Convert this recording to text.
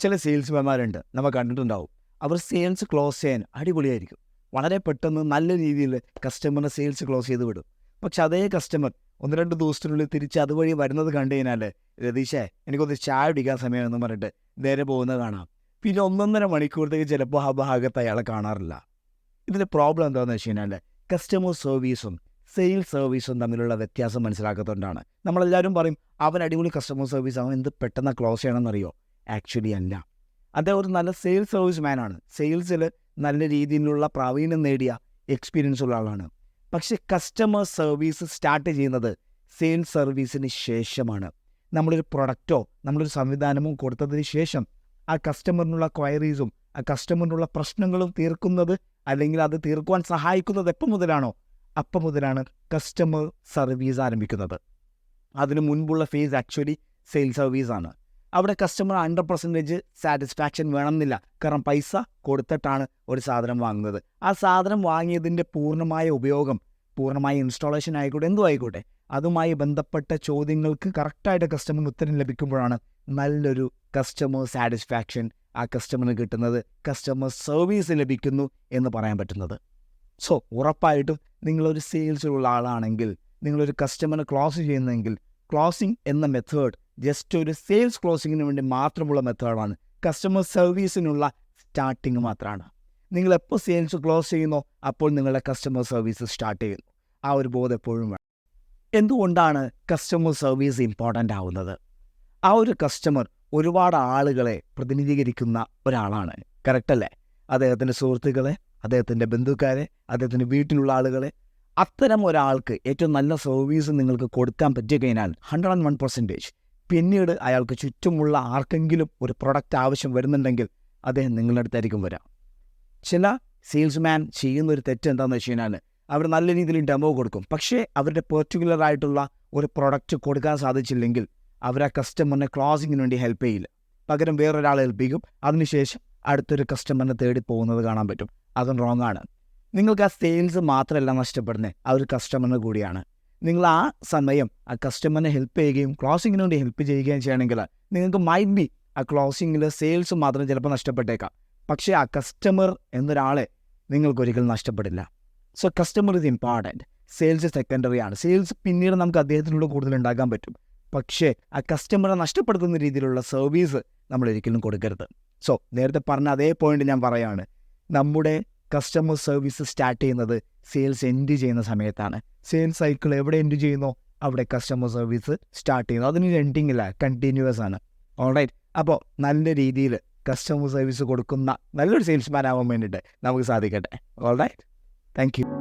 ചില സെയിൽസ്മാൻമാരുണ്ട് നമ്മൾ കണ്ടിട്ടുണ്ടാവും. അവർ സെയിൽസ് ക്ലോസ് ചെയ്യാൻ അടിപൊളിയായിരിക്കും. വളരെ പെട്ടെന്ന് നല്ല രീതിയിൽ കസ്റ്റമറിനെ സെയിൽസ് ക്ലോസ് ചെയ്ത് വിടും. പക്ഷെ അതേ കസ്റ്റമർ ഒന്ന് രണ്ട് ദിവസത്തിനുള്ളിൽ തിരിച്ച് അതുവഴി വരുന്നത് കണ്ടു കഴിഞ്ഞാൽ രതീഷേ എനിക്കൊന്ന് ചായ കുടിക്കാൻ സമയമെന്ന് പറഞ്ഞിട്ട് നേരെ പോകുന്നത് കാണാം. പിന്നെ ഒന്നൊന്നര മണിക്കൂറത്തേക്ക് ചിലപ്പോൾ ആ ഭാഗത്ത് അയാളെ കാണാറില്ല. ഇതിന്റെ പ്രോബ്ലം എന്താണെന്ന് വെച്ച് കഴിഞ്ഞാൽ കസ്റ്റമർ സർവീസും സെയിൽസ് സർവീസും തമ്മിലുള്ള വ്യത്യാസം മനസ്സിലാക്കത്തോണ്ടാണ് നമ്മളെല്ലാവരും പറയും അവൻ അടിപൊളി കസ്റ്റമർ സർവീസ് അവൻ എന്ത് പെട്ടെന്ന് ക്ലോസ് ചെയ്യണമെന്നറിയോ? ആക്ച്വലി അല്ല. അദ്ദേഹം ഒരു നല്ല സെയിൽസ് സർവീസ് മാനാണ് സെയിൽസിൽ നല്ല രീതിയിലുള്ള പ്രാവീണ്യം നേടിയ എക്സ്പീരിയൻസ് ഉള്ള ആളാണ്. പക്ഷെ കസ്റ്റമർ സർവീസ് സ്റ്റാർട്ട് ചെയ്യുന്നത് സെയിൽസ് സർവീസിന് ശേഷമാണ്. നമ്മളൊരു പ്രൊഡക്റ്റോ നമ്മളൊരു സംവിധാനമോ കൊടുത്തതിന് ശേഷം ആ കസ്റ്റമറിനുള്ള ക്വയറീസും ആ കസ്റ്റമറിനുള്ള പ്രശ്നങ്ങളും തീർക്കുന്നത് അല്ലെങ്കിൽ അത് തീർക്കുവാൻ സഹായിക്കുന്നത് എപ്പോൾ മുതലാണോ? അപ്പം മുതലാണ് കസ്റ്റമർ സർവീസ് ആരംഭിക്കുന്നത്. അതിന് മുൻപുള്ള ഫേസ് ആക്ച്വലി സെയിൽസ് സർവീസാണ് അവിടെ കസ്റ്റമർ ഹൺഡ്രഡ് പെർസെന്റേജ് സാറ്റിസ്ഫാക്ഷൻ വേണമെന്നില്ല. കാരണം പൈസ കൊടുത്തിട്ടാണ് ഒരു സാധനം വാങ്ങുന്നത്. ആ സാധനം വാങ്ങിയതിന്റെ പൂർണമായ ഉപയോഗം പൂർണമായ ഇൻസ്റ്റാളേഷൻ ആയിക്കോട്ടെ എന്തും ആയിക്കോട്ടെ അതുമായി ബന്ധപ്പെട്ട ചോദ്യങ്ങൾക്ക് കറക്റ്റായിട്ട് കസ്റ്റമറിന് ഉത്തരം ലഭിക്കുമ്പോഴാണ് നല്ലൊരു കസ്റ്റമർ സാറ്റിസ്ഫാക്ഷൻ ആ കസ്റ്റമറിന് കിട്ടുന്നത്. കസ്റ്റമർ സർവീസ് ലഭിക്കുന്നു എന്ന് പറയാൻ പറ്റുന്നത്. സോ ഉറപ്പായിട്ടും നിങ്ങളൊരു സെയിൽസിലുള്ള ആളാണെങ്കിൽ നിങ്ങളൊരു കസ്റ്റമറെ ക്ലോസ് ചെയ്യുന്നെങ്കിൽ ക്ലോസിംഗ് എന്ന മെത്തേഡ് ജസ്റ്റ് ഒരു സെയിൽസ് ക്ലോസിങ്ങിന് വേണ്ടി മാത്രമുള്ള മെത്തേഡാണ്. കസ്റ്റമർ സർവീസിനുള്ള സ്റ്റാർട്ടിങ് മാത്രമാണ് നിങ്ങൾ എപ്പോൾ സെയിൽസ് ക്ലോസ് ചെയ്യുന്നോ അപ്പോൾ നിങ്ങളുടെ കസ്റ്റമർ സർവീസ് സ്റ്റാർട്ട് ചെയ്യുന്നു. ആ ഒരു ബോധം എപ്പോഴും വേണം. എന്തുകൊണ്ടാണ് കസ്റ്റമർ സർവീസ് ഇമ്പോർട്ടന്റ് ആവുന്നത്? ആ ഒരു കസ്റ്റമർ ഒരുപാട് ആളുകളെ പ്രതിനിധീകരിക്കുന്ന ഒരാളാണ്. കറക്റ്റ് അല്ലേ? അദ്ദേഹത്തിന്റെ സുഹൃത്തുക്കളെ അദ്ദേഹത്തിന്റെ ബന്ധുക്കാരെ അദ്ദേഹത്തിന്റെ വീട്ടിലുള്ള ആളുകളെ. അത്തരം ഒരാൾക്ക് ഏറ്റവും നല്ല സർവീസ് നിങ്ങൾക്ക് കൊടുക്കാൻ പറ്റിയ കഴിഞ്ഞാൽ ഹൺഡ്രഡ് ആൻഡ് വൺ പെർസെന്റേജ് പിന്നീട് അയാൾക്ക് ചുറ്റുമുള്ള ആർക്കെങ്കിലും ഒരു പ്രൊഡക്റ്റ് ആവശ്യം വരുന്നുണ്ടെങ്കിൽ അദ്ദേഹം നിങ്ങളുടെ അടുത്തായിരിക്കും വരാം. ചില സെയിൽസ്മാൻ ചെയ്യുന്ന ഒരു തെറ്റ് എന്താണെന്ന് വെച്ച് കഴിഞ്ഞാൽ അവർ നല്ല രീതിയിൽ ഡെമോ കൊടുക്കും. പക്ഷേ അവരുടെ പെർട്ടിക്കുലർ ആയിട്ടുള്ള ഒരു പ്രൊഡക്റ്റ് കൊടുക്കാൻ സാധിച്ചില്ലെങ്കിൽ അവർ ആ കസ്റ്റമറിനെ ക്ലോസിങ്ങിന് വേണ്ടി ഹെൽപ്പ് ചെയ്യില്ല. പകരം വേറൊരാളെ ഏൽപ്പിക്കും അതിനുശേഷം അടുത്തൊരു കസ്റ്റമറിനെ തേടി പോകുന്നത് കാണാൻ പറ്റും. അതും റോങ് ആണ്. നിങ്ങൾക്ക് ആ സെയിൽസ് മാത്രമല്ല നഷ്ടപ്പെടുന്നത്. ആ ഒരു കസ്റ്റമറിന് കൂടിയാണ്. നിങ്ങൾ ആ സമയം ആ കസ്റ്റമറിനെ ഹെൽപ്പ് ചെയ്യുകയും ക്ലോസിങ്ങിന് വേണ്ടി ഹെൽപ്പ് ചെയ്യുകയും ചെയ്യണമെങ്കിൽ നിങ്ങൾക്ക് മൈറ്റ് ബി ആ ക്ലോസിങ്ങിൽ സെയിൽസ് മാത്രം ചിലപ്പോൾ നഷ്ടപ്പെട്ടേക്കാം. പക്ഷേ ആ കസ്റ്റമർ എന്നൊരാളെ നിങ്ങൾക്കൊരിക്കലും നഷ്ടപ്പെടില്ല. So customer is important sales secondary ആണ്. സെയിൽസ് പിന്നീട് നമുക്ക് അദ്ദേഹത്തിനുള്ള കൂടുതൽ ഉണ്ടാക്കാൻ പറ്റും. പക്ഷേ ആ കസ്റ്റമറെ നഷ്ടപ്പെടുത്തുന്ന രീതിയിലുള്ള സർവീസ് നമ്മൾ ഒരിക്കലും കൊടുക്കരുത്. സോ നേരത്തെ പറഞ്ഞ അതേ പോയിന്റ് ഞാൻ പറയാണ്. നമ്മുടെ കസ്റ്റമർ സർവീസ് സ്റ്റാർട്ട് ചെയ്യുന്നത് സെയിൽസ് എൻഡ് ചെയ്യുന്ന സമയത്താണ്. സെയിൽസ് സൈക്കിൾ എവിടെ എൻഡ് ചെയ്യുന്നോ? അവിടെ കസ്റ്റമർ സർവീസ് സ്റ്റാർട്ട് ചെയ്യുന്നു. അതിന് എൻഡിങ് ഇല്ല കണ്ടിന്യൂസ് ആണ്. ഓൾറൈറ്റ് അപ്പോൾ നല്ല രീതിയിൽ കസ്റ്റമർ സർവീസ് കൊടുക്കുന്ന നല്ലൊരു സെയിൽസ്മാൻ ആവാൻ വേണ്ടിയിട്ട് നമുക്ക് സാധിക്കട്ടെ. Alright thank you